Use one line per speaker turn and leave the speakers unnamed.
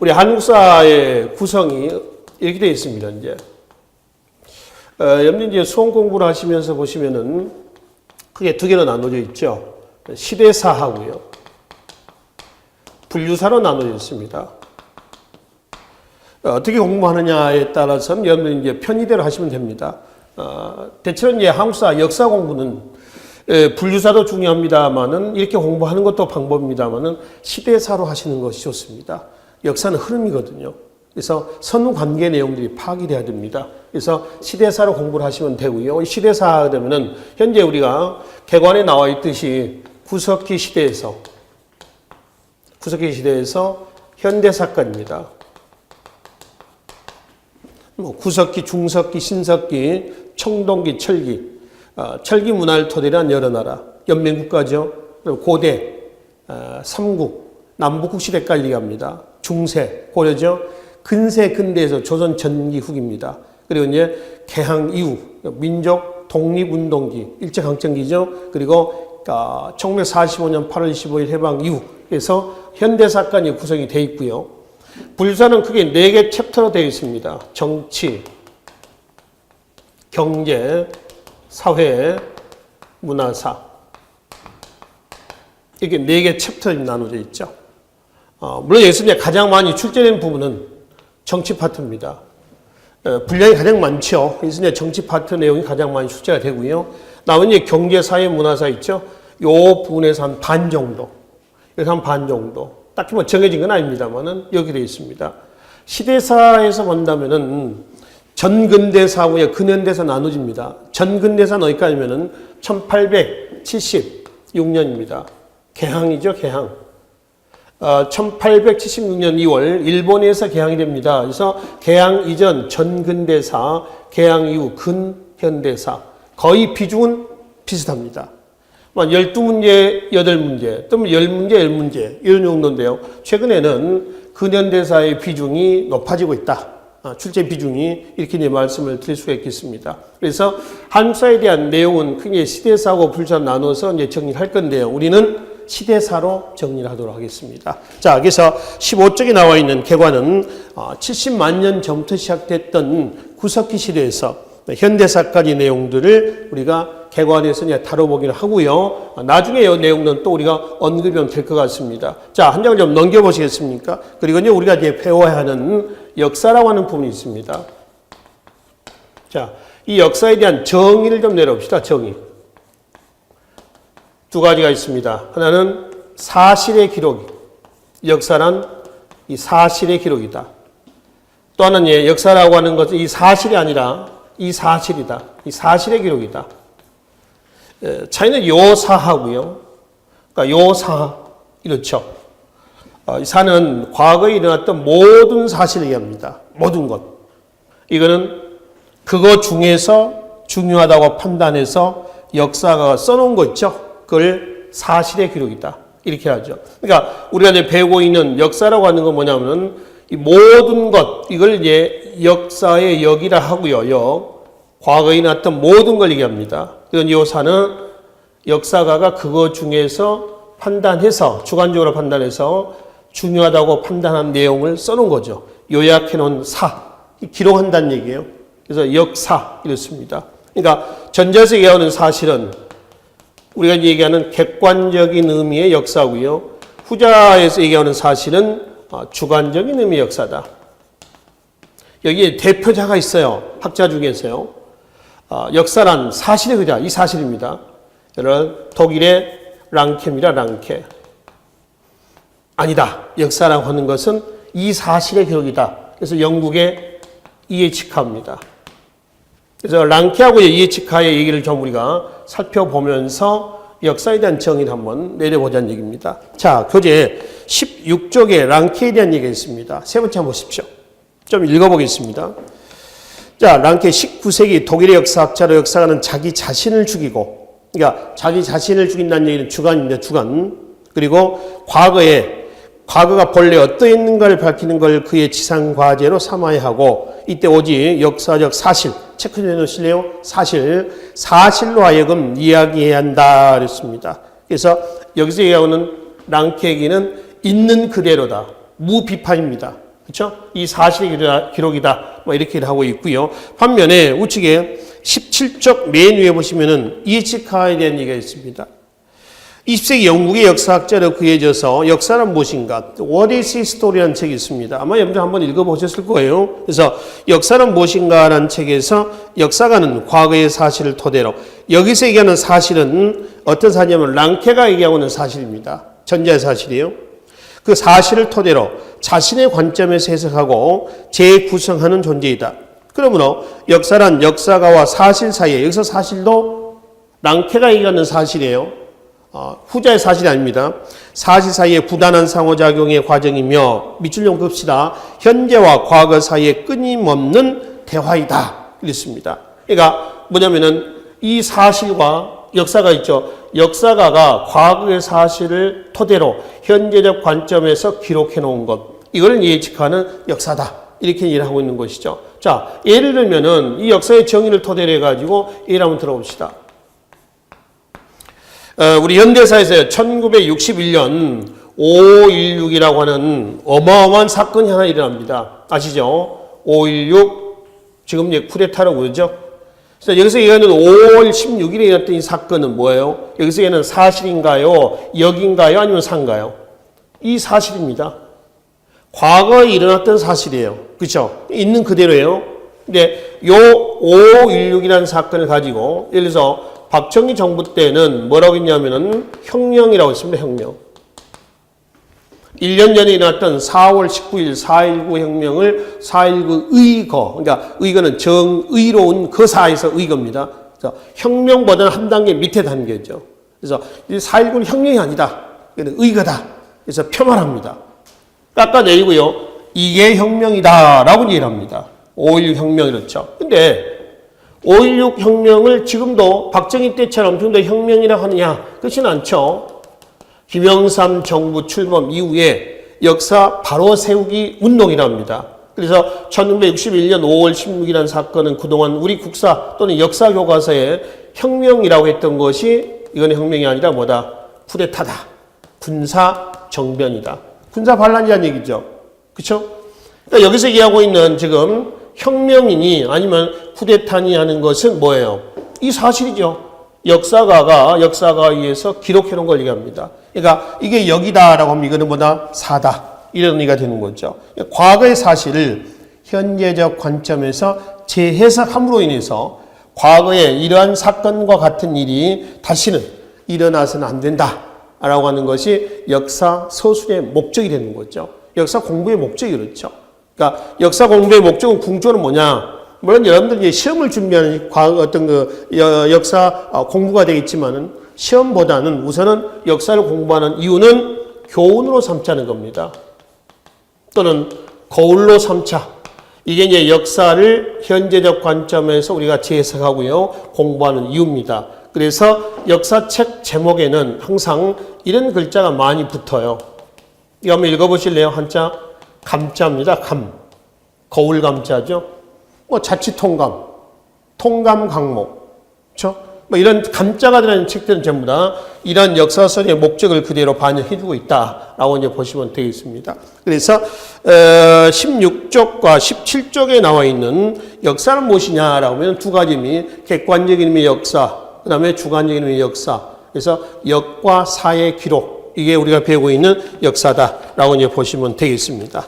우리 한국사의 구성이 이렇게 되어 있습니다. 이제 어, 이제 수험 공부를 하시면서 보시면은 크게 두 개로 나눠져 있죠. 시대사하고요. 분류사로 나눠져 있습니다. 어, 어떻게 공부하느냐에 따라서는 여러분 이제 편의대로 하시면 됩니다. 어, 대체로 이제 한국사 역사 공부는 에, 분류사도 중요합니다만은 이렇게 공부하는 것도 방법입니다만은 시대사로 하시는 것이 좋습니다. 역사는 흐름이거든요. 그래서 선후 관계 내용들이 파악이 돼야 됩니다. 그래서 시대사로 공부를 하시면 되고요. 시대사 되면은 현재 우리가 개관에 나와 있듯이 구석기 시대에서 구석기 시대에서 현대사까지입니다. 뭐 구석기, 중석기, 신석기, 청동기, 철기, 어, 철기 문화를 토대로 한 여러 나라, 연맹국가죠. 고대, 어, 삼국, 남북국 시대까지 얘기합니다. 중세, 고려죠. 근세, 근대에서 조선 전기 후기입니다. 그리고 이제 개항 이후, 민족 독립 운동기, 일제 강점기죠. 그리고 어, 1945년 8월 25일 해방 이후에서 현대사까지 구성이 돼 있고요. 불사는 크게 네 개 챕터로 되어 있습니다. 정치, 경제, 사회, 문화사. 이렇게 네 개 챕터로 나눠져 있죠. 어, 물론 여기서 이제 가장 많이 출제된 부분은 정치 파트입니다. 어, 분량이 가장 많죠. 이제 정치 파트 내용이 가장 많이 출제가 되고요. 나머지 경제, 사회, 문화사 있죠. 요 부분에서 한 반 정도. 그래서 한 반 정도. 딱히 뭐 정해진 건 아닙니다만은 여기 되어 있습니다. 시대사에서 본다면은 전근대사하고 근현대사 나눠집니다. 전근대사는 어디까지면은 1876년입니다. 개항이죠, 개항. 어, 1876년 2월 일본에서 개항이 됩니다. 그래서 개항 이전 전근대사, 개항 이후 근현대사 거의 비중은 비슷합니다. 12문제, 8문제, 또는 10문제, 10문제 이런 정도인데요. 최근에는 근현대사의 비중이 높아지고 있다. 아, 출제 비중이 이렇게 말씀을 드릴 수가 있겠습니다. 그래서 한국사에 대한 내용은 크게 시대사하고 불사 나눠서 이제 정리할 건데요. 우리는 시대사로 정리를 하도록 하겠습니다. 자, 그래서 15쪽에 나와 있는 개관은 70만 년 전부터 시작됐던 구석기 시대에서 현대사까지 내용들을 우리가 개관해서 이제 다뤄보기를 하고요. 나중에 이 내용은 또 우리가 언급이 될 것 같습니다. 자, 한 장을 좀 넘겨보시겠습니까? 그리고 이제 우리가 이제 배워야 하는 역사라고 하는 부분이 있습니다. 자, 이 역사에 대한 정의를 좀 내려봅시다. 정의. 두 가지가 있습니다. 하나는 사실의 기록. 역사란 이 사실의 기록이다. 또 하나는 예, 역사라고 하는 것은 이 사실이 아니라 이 사실이다. 이 사실의 기록이다. 차이는 요사하고요. 그러니까 요사 이렇죠. 어, 이 사는 과거에 일어났던 모든 사실을 얘기합니다. 모든 것. 이거는 그거 중에서 중요하다고 판단해서 역사가 써놓은 거 있죠. 그걸 사실의 기록이다. 이렇게 하죠. 그러니까 우리가 이제 배우고 있는 역사라고 하는 건 뭐냐면은 이 모든 것 이걸 이제 역사의 역이라 하고요. 역 과거에 났던 모든 걸 얘기합니다. 그런 요사는 역사가가 그거 중에서 판단해서 주관적으로 판단해서 중요하다고 판단한 내용을 써놓은 거죠. 요약해 놓은 사 기록한다는 얘기예요. 그래서 역사 이렇습니다. 그러니까 전자에서 얘기하는 사실은 우리가 얘기하는 객관적인 의미의 역사고요. 후자에서 얘기하는 사실은 주관적인 의미의 역사다. 여기에 대표자가 있어요. 학자 중에서요. 어, 역사란 사실의 그자, 이 사실입니다. 여러분, 독일의 랑케입니다, 랑케. 아니다. 역사라고 하는 것은 이 사실의 기록이다. 그래서 영국의 이에치카입니다. 그래서 랑케하고 이에치카의 얘기를 좀 우리가 살펴보면서 역사에 대한 정의를 한번 내려보자는 얘기입니다. 자, 교재 16쪽에 랑케에 대한 얘기가 있습니다. 세 번째 한번 보십시오. 좀 읽어보겠습니다. 자, 랑케 19세기 독일의 역사학자로 역사가는 자기 자신을 죽이고, 그러니까 자기 자신을 죽인다는 얘기는 주관입니다, 주관. 그리고 과거에, 과거가 본래 어떠했는가를 밝히는 걸 그의 지상 과제로 삼아야 하고, 이때 오직 역사적 사실, 체크해 놓으실래요? 사실, 사실로 하여금 이야기해야 한다, 그랬습니다. 그래서 여기서 얘기하는 랑케 얘기는 있는 그대로다. 무비판입니다. 그렇죠? 이 사실의 기록이다. 뭐 이렇게 하고 있고요. 반면에 우측에 17쪽 맨 위에 보시면은 이에치카에 대한 얘기가 있습니다. 20세기 영국의 역사학자로 구해져서 역사는 무엇인가? What is history라는 책이 있습니다. 아마 여러분들 한번 읽어보셨을 거예요. 그래서 역사는 무엇인가라는 책에서 역사가는 과거의 사실을 토대로 여기서 얘기하는 사실은 어떤 사실이냐면 랑케가 얘기하고 있는 사실입니다. 전자의 사실이에요. 그 사실을 토대로 자신의 관점에서 해석하고 재구성하는 존재이다. 그러므로 역사란 역사가와 사실 사이에 여기서 사실도 랑케가 얘기하는 사실이에요. 어, 후자의 사실이 아닙니다. 사실 사이의 부단한 상호작용의 과정이며 밑줄용 봅시다. 현재와 과거 사이에 끊임없는 대화이다. 이랬습니다. 그러니까 뭐냐면은 이 사실과 역사가 있죠. 역사가가 과거의 사실을 토대로 현재적 관점에서 기록해 놓은 것. 이걸 예측하는 역사다. 이렇게 얘기를 하고 있는 것이죠. 자, 예를 들면은 이 역사의 정의를 토대로 해가지고 예를 한번 들어봅시다. 어, 우리 현대사에서 1961년 5.16이라고 하는 어마어마한 사건이 하나 일어납니다. 아시죠? 5.16 지금 이제 쿠데타라고 그러죠. 그래서 여기서 얘기하는 5월 16일에 일어났던 이 사건은 뭐예요? 여기서 얘기하는 사실인가요? 역인가요? 아니면 상가요? 이 사실입니다. 과거에 일어났던 사실이에요. 그렇죠? 있는 그대로예요. 근데 요 5.16이라는 사건을 가지고 예를 들어서 박정희 정부 때는 뭐라고 했냐면은 혁명이라고 했습니다. 혁명. 1년 전에 일어났던 4월 19일 4.19 혁명을 4.19 의거, 그러니까 의거는 정의로운 거사에서 의거입니다. 그래서 혁명보다는 한 단계 밑에 단계죠. 그래서 4.19는 혁명이 아니다. 의거다. 그래서 폄하합니다. 깎아내리고요. 이게 혁명이다 라고 얘기를 합니다. 5.16 혁명 이렇죠. 근데 5.16 혁명을 지금도 박정희 때처럼 좀더 혁명이라고 하느냐? 그렇지는 않죠. 김영삼 정부 출범 이후에 역사 바로 세우기 운동이랍니다. 그래서 1961년 5월 16일이라는 사건은 그동안 우리 국사 또는 역사 교과서에 혁명이라고 했던 것이 이건 혁명이 아니라 뭐다? 쿠데타다. 군사 정변이다. 군사 반란이라는 얘기죠. 그렇죠? 그러니까 여기서 얘기하고 있는 지금 혁명이니 아니면 쿠데타니 하는 것은 뭐예요? 이 사실이죠. 역사가가 역사가에 의해서 기록해 놓은 걸 얘기합니다. 그러니까 이게 여기다라고 하면 이거는 뭐다? 사다. 이런 의미가 되는 거죠. 과거의 사실을 현재적 관점에서 재해석함으로 인해서 과거에 이러한 사건과 같은 일이 다시는 일어나서는 안 된다. 라고 하는 것이 역사 서술의 목적이 되는 거죠. 역사 공부의 목적이 그렇죠. 그러니까 역사 공부의 목적은 궁조는 뭐냐? 물론 여러분들이 시험을 준비하는 어떤 그 역사 어, 공부가 되겠지만은 시험보다는 우선은 역사를 공부하는 이유는 교훈으로 삼자는 겁니다. 또는 거울로 삼자. 이게 이제 역사를 현재적 관점에서 우리가 재해석하고요, 공부하는 이유입니다. 그래서 역사책 제목에는 항상 이런 글자가 많이 붙어요. 이거 한번 읽어보실래요? 한자 감자입니다. 감. 거울 감자죠. 뭐 자치 통감, 통감 강목, 그렇죠? 뭐 이런 감자가 들어있는 책들은 전부 다 이런 역사서의 목적을 그대로 반영해주고 있다라고 이제 보시면 되겠습니다. 그래서 16쪽과 17쪽에 나와 있는 역사는 무엇이냐라고 하면 두 가지 의미, 객관적인 의미의 역사, 그 다음에 주관적인 의미의 역사. 그래서 역과 사의 기록, 이게 우리가 배우고 있는 역사다라고 이제 보시면 되겠습니다.